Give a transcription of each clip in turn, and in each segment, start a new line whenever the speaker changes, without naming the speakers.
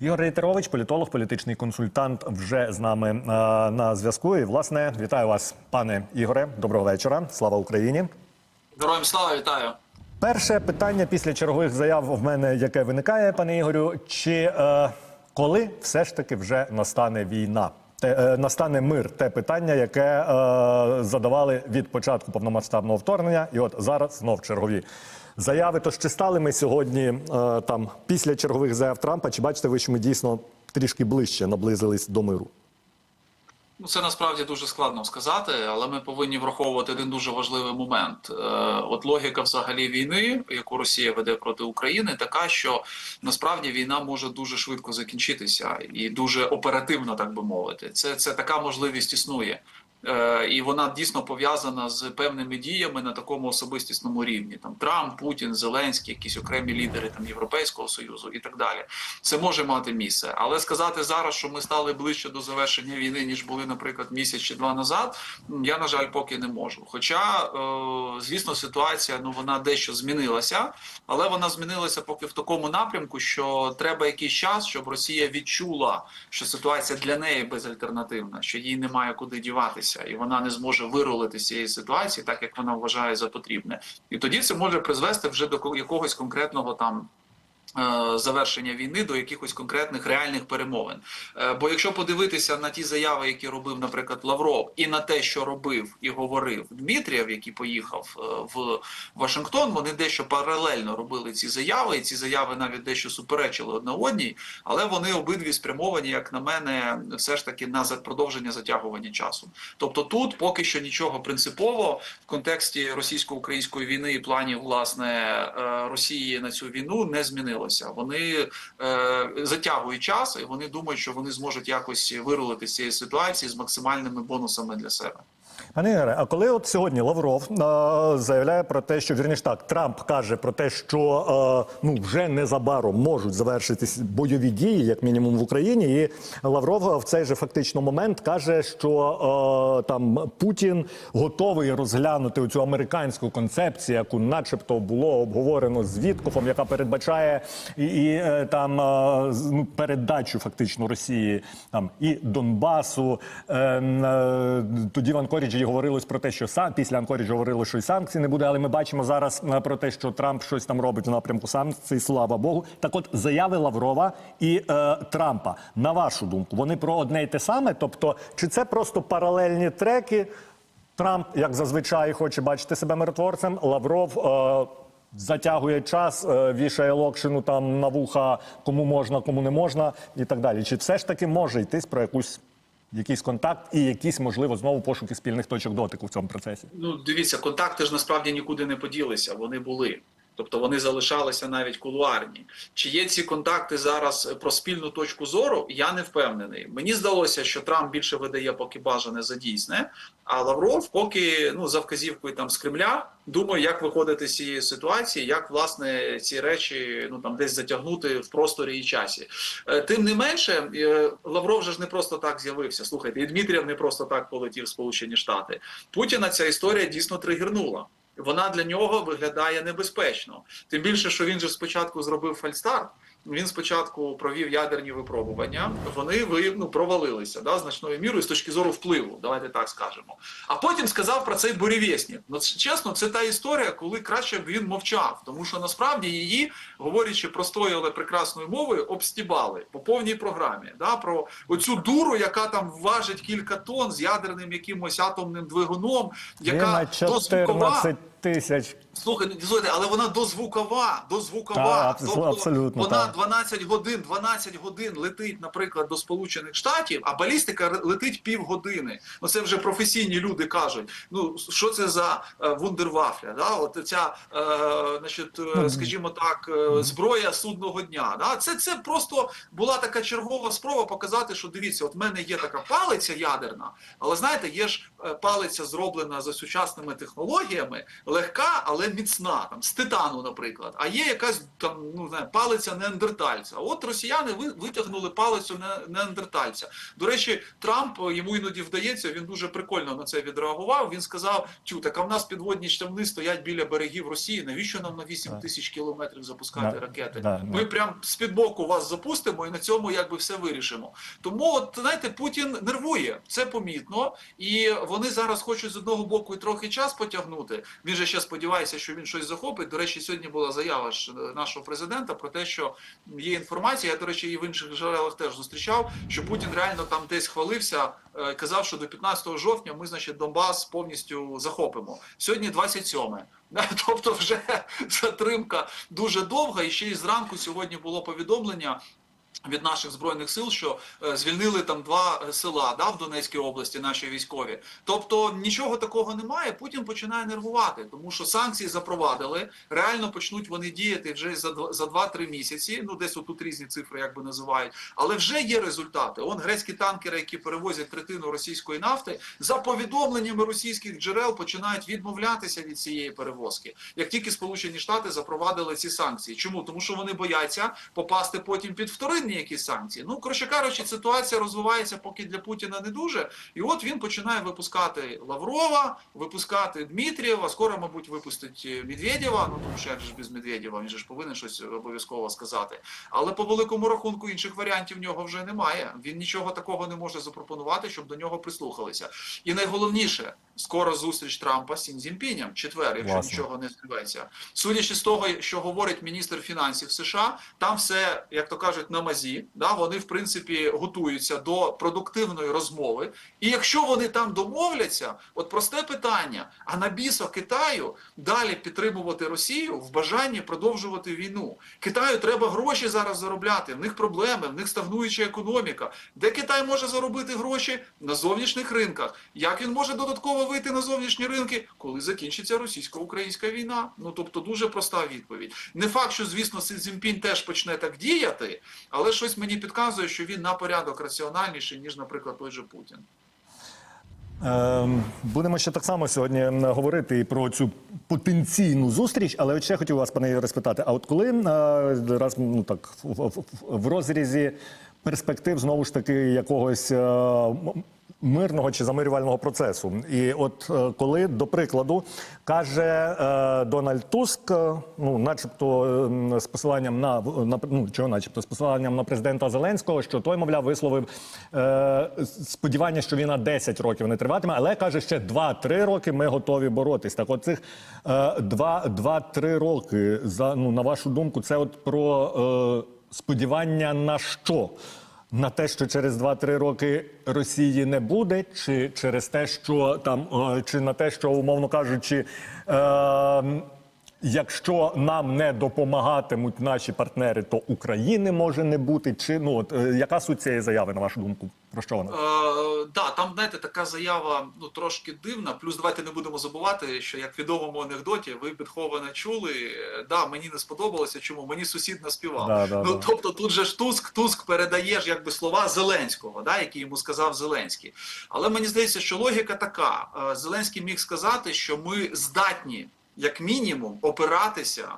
Ігор Рейтерович, політолог, політичний консультант, вже з нами е, на зв'язку. І власне вітаю вас, пане Ігоре. Доброго вечора. Слава Україні.
Героям слава вітаю.
Перше питання після чергових заяв в мене, яке виникає, пане Ігорю, чи е, коли все ж таки вже настане війна? Те, е, настане мир, те питання, яке е, задавали від початку повномасштабного вторгнення, і от зараз знов чергові заяви. Тож чи стали ми сьогодні е, там після чергових заяв Трампа? Чи бачите ви, що ми дійсно трішки ближче наблизились до миру?
Ну, це насправді дуже складно сказати, але ми повинні враховувати один дуже важливий момент. Е, От логіка взагалі війни, яку Росія веде проти України, така, що насправді війна може дуже швидко закінчитися і дуже оперативно, так би мовити. Це, це така можливість існує. Е, І вона дійсно пов'язана з певними діями на такому особистісному рівні. Там Трамп, Путін, Зеленський, якісь окремі лідери там Європейського союзу і так далі. Це може мати місце. Але сказати зараз, що ми стали ближче до завершення війни, ніж були, наприклад, місяць чи два назад, я на жаль поки не можу. Хоча, е, звісно, ситуація ну вона дещо змінилася, але вона змінилася поки в такому напрямку, що треба якийсь час, щоб Росія відчула, що ситуація для неї безальтернативна, що їй немає куди діватися, і вона не зможе вирулити з цієї ситуації, так як вона вважає за потрібне. І тоді це може призвести вже до ко- якогось конкретного там. Е, Завершення війни до якихось конкретних реальних перемовин. Е, Бо якщо подивитися на ті заяви, які робив, наприклад, Лавров, і на те, що робив і говорив Дмитрієв, який поїхав е, в Вашингтон, вони дещо паралельно робили ці заяви, і ці заяви навіть дещо суперечили одна одній, але вони обидві спрямовані, як на мене, все ж таки на продовження затягування часу. Тобто, тут поки що нічого принципово в контексті російсько-української війни і планів власне Росії на цю війну не змінилося. Вони е, затягують час, і вони думають, що вони зможуть якось вирулити з цієї ситуації з максимальними бонусами для себе.
Пане Ігоре, а коли от сьогодні Лавров е, заявляє про те, що вірніш так, Трамп каже про те, що е, ну вже незабаром можуть завершитись бойові дії, як мінімум в Україні, і Лавров в цей же фактично момент каже, що е, там Путін готовий розглянути цю американську концепцію, яку, начебто, було обговорено з Віткофом, яка передбачає і, і там е, ну, передачу фактично Росії там і Донбасу. Е, е, тоді в Анкоріджі говорилось про те, що сам після Анкоріджа говорили, що і санкцій не буде. Але ми бачимо зараз е, про те, що Трамп щось там робить в напрямку санкцій. Слава Богу. Так, от заяви Лаврова і е, Трампа, на вашу думку, вони про одне й те саме. Тобто, чи це просто паралельні треки? Трамп, як зазвичай, хоче бачити себе миротворцем. Лавров е, затягує час, е, вішає локшину там на вуха, кому можна, кому не можна, і так далі. Чи все ж таки може йтись про якусь якийсь контакт і якісь, можливо, знову пошуки спільних точок дотику в цьому процесі?
Ну, дивіться, контакти ж насправді нікуди не поділися, вони були. Тобто вони залишалися навіть кулуарні. Чи є ці контакти зараз про спільну точку зору? Я не впевнений. Мені здалося, що Трамп більше видає поки бажане за дійсне, а Лавров поки ну за вказівкою там з Кремля думає, як виходити з цієї ситуації, як власне ці речі ну там десь затягнути в просторі і часі. Е, Тим не менше, е, Лавров же ж не просто так з'явився. Слухайте, і Дмитрієв не просто так полетів в Сполучені Штати. Путіна ця історія дійсно тригернула. Вона для нього виглядає небезпечно. Тим більше, що він же спочатку зробив фальстарт. Він спочатку провів ядерні випробування. Вони ви ну провалилися да значною мірою з точки зору впливу. Давайте так скажемо. А потім сказав про цей бурєвєснік. Ну чесно, це та історія, коли краще б він мовчав, тому що насправді її, говорячи простою, але прекрасною мовою, обстібали по повній програмі. Да, про оцю дуру, яка там важить кілька тонн з ядерним якимось атомним двигуном, яка.
14 тисяч.
Слухайте, слухайте, але вона дозвукова, дозвукова.
Так, абсо- абсолютно,
вона
так.
12 годин, 12 годин летить, наприклад, до Сполучених Штатів, а балістика летить півгодини. Ну це вже професійні люди кажуть. Ну що це за е, вундервафля? Да? От ця, е, значить, е, скажімо так, е, зброя судного дня. Да? Це, це просто була така чергова спроба показати, що дивіться, от в мене є така палиця ядерна, але знаєте, є ж е, палиця зроблена за сучасними технологіями, легка, але міцна, там з титану, наприклад. А є якась там ну не палиця неандертальця. От росіяни витягнули палицю не- неандертальця. До речі, Трамп йому іноді вдається. Він дуже прикольно на це відреагував. Він сказав: Тю, так а в нас підводні човни стоять біля берегів Росії. Навіщо нам на 8 тисяч кілометрів запускати
Да,
ракети?
да,
Ми
да.
прям з-під боку вас запустимо і на цьому якби все вирішимо. Тому, от знаєте, Путін нервує, це помітно, і вони зараз хочуть з одного боку і трохи час потягнути. Він же ще сподівається, що він щось захопить. До речі, сьогодні була заява ж е, нашого президента про те, що є інформація. Я до речі, і в інших джерелах теж зустрічав, що Путін реально там десь хвалився, е, казав, що до 15 жовтня ми, значить, Донбас повністю захопимо. Сьогодні 27. Да, Тобто, вже затримка дуже довга, і ще й зранку сьогодні було повідомлення. Від наших збройних сил, що е, звільнили там два е, села да, в Донецькій області, наші військові. Тобто нічого такого немає. Путін починає нервувати, тому що санкції запровадили. Реально почнуть вони діяти вже за за 2-3 місяці. Ну десь отут різні цифри, як би називають, але вже є результати. Он грецькі танкери, які перевозять третину російської нафти, за повідомленнями російських джерел починають відмовлятися від цієї перевозки. Як тільки Сполучені Штати запровадили ці санкції, чому тому, що вони бояться попасти потім під вторинні якісь санкції. Ну коротше кажучи, ситуація розвивається поки для Путіна не дуже. І от він починає випускати Лаврова, випускати Дмитрієва. Скоро, мабуть, випустить е, Медведєва. Ну тому що як же без Медведєва, він же ж повинен щось обов'язково сказати. Але по великому рахунку інших варіантів в нього вже немає. Він нічого такого не може запропонувати, щоб до нього прислухалися. І найголовніше, скоро зустріч Трампа з Сін четвер, якщо
Власне.
нічого не збивається. Судячи з того, що говорить міністр фінансів США, там все, як то кажуть, на мазі. Да, вони в принципі готуються до продуктивної розмови. І якщо вони там домовляться, от просте питання: а на бісо Китаю далі підтримувати Росію в бажанні продовжувати війну. Китаю треба гроші зараз заробляти. В них проблеми, в них стагнуюча економіка. Де Китай може заробити гроші на зовнішніх ринках? Як він може додатково вийти на зовнішні ринки, коли закінчиться російсько-українська війна? Ну тобто дуже проста відповідь. Не факт, що звісно Си Цзіньпінь теж почне так діяти, але щось мені підказує, що він на порядок раціональніший ніж, наприклад, той же Путін.
Ем, Будемо ще так само сьогодні говорити про цю потенційну зустріч, але ще хотів вас, пане Ігоре, спитати: а от коли е, раз ну так в, розрізі перспектив знову ж таки якогось е, мирного чи замирювального процесу, і от е, коли до прикладу каже е, Дональд Туск, е, ну начебто з посиланням на, ну чого, начебто, з посиланням на президента Зеленського, що той, мовляв, висловив сподівання, що війна 10 років не триватиме, але каже, ще 2-3 роки ми готові боротись. Так, от цих е, 2-3 роки за ну на вашу думку, це от про сподівання на що? На те, що через 2-3 роки Росії не буде, чи через те, що там, е, чи на те, що умовно кажучи, е, якщо нам не допомагатимуть наші партнери, то України може не бути. Чи ну от е, яка суть цієї заяви, на вашу думку? Про що вона?
Е, да, там, знаєте, така заява ну трошки дивна. Плюс давайте не будемо забувати, що як в відомому анекдоті, ви Бетховена чули. Да, мені не сподобалося. Чому мені сусід наспівав?
Да, да,
ну
да.
тобто, тут же ж Туск, Туск передає ж якби слова Зеленського, да, які йому сказав Зеленський. Але мені здається, що логіка така: Е, Зеленський міг сказати, що ми здатні, як мінімум, опиратися.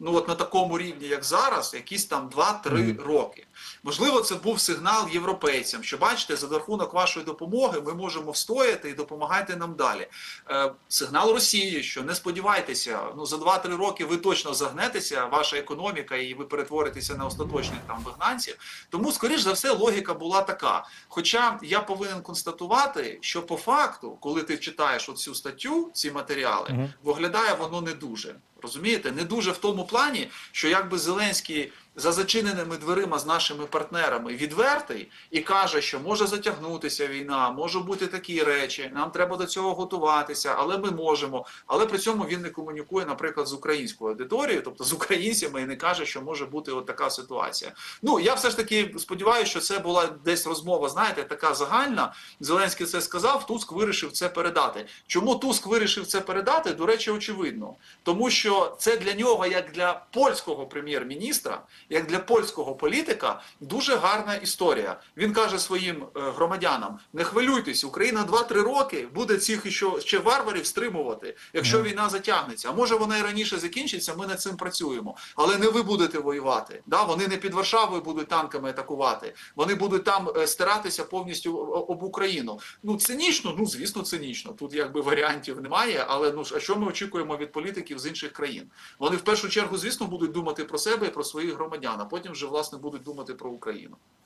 Ну от на такому рівні, як зараз, якісь там 2-3 роки. Можливо, це був сигнал європейцям, що бачите, за рахунок вашої допомоги ми можемо встояти і допомагайте нам далі. Е, сигнал Росії, що не сподівайтеся, ну за 2-3 роки ви точно загнетеся, ваша економіка, і ви перетворитеся на остаточних там вигнанців. Тому, скоріш за все, логіка була така. Хоча я повинен констатувати, що по факту, коли ти читаєш оцю статтю, ці матеріали, виглядає воно не дуже. Розумієте, не дуже в тому плані, що якби Зеленський за зачиненими дверима з нашими партнерами відвертий і каже, що може затягнутися війна, можуть бути такі речі, нам треба до цього готуватися, але ми можемо. Але при цьому він не комунікує, наприклад, з українською аудиторією, тобто з українцями, і не каже, що може бути от така ситуація. Ну я все ж таки сподіваюся, що це була десь розмова, знаєте, така загальна. Зеленський це сказав, Туск вирішив це передати. Чому Туск вирішив це передати? До речі, очевидно, тому що це для нього, як для польського прем'єр-міністра, як для польського політика, дуже гарна історія. Він каже своїм е, громадянам: не хвилюйтесь, Україна 2-3 роки буде цих ще, ще варварів стримувати, якщо війна затягнеться. А може вона і раніше закінчиться. Ми над цим працюємо. Але не ви будете воювати. Да? Вони не під Варшавою будуть танками атакувати. Вони будуть там е, стиратися повністю об Україну. Ну цинічно, ну звісно, цинічно. Тут якби варіантів немає. Але ну а що ми очікуємо від політиків з інших країн? Вони в першу чергу, звісно, будуть думати про себе і про своїх громадян, а потім вже власне будуть думати про Україну.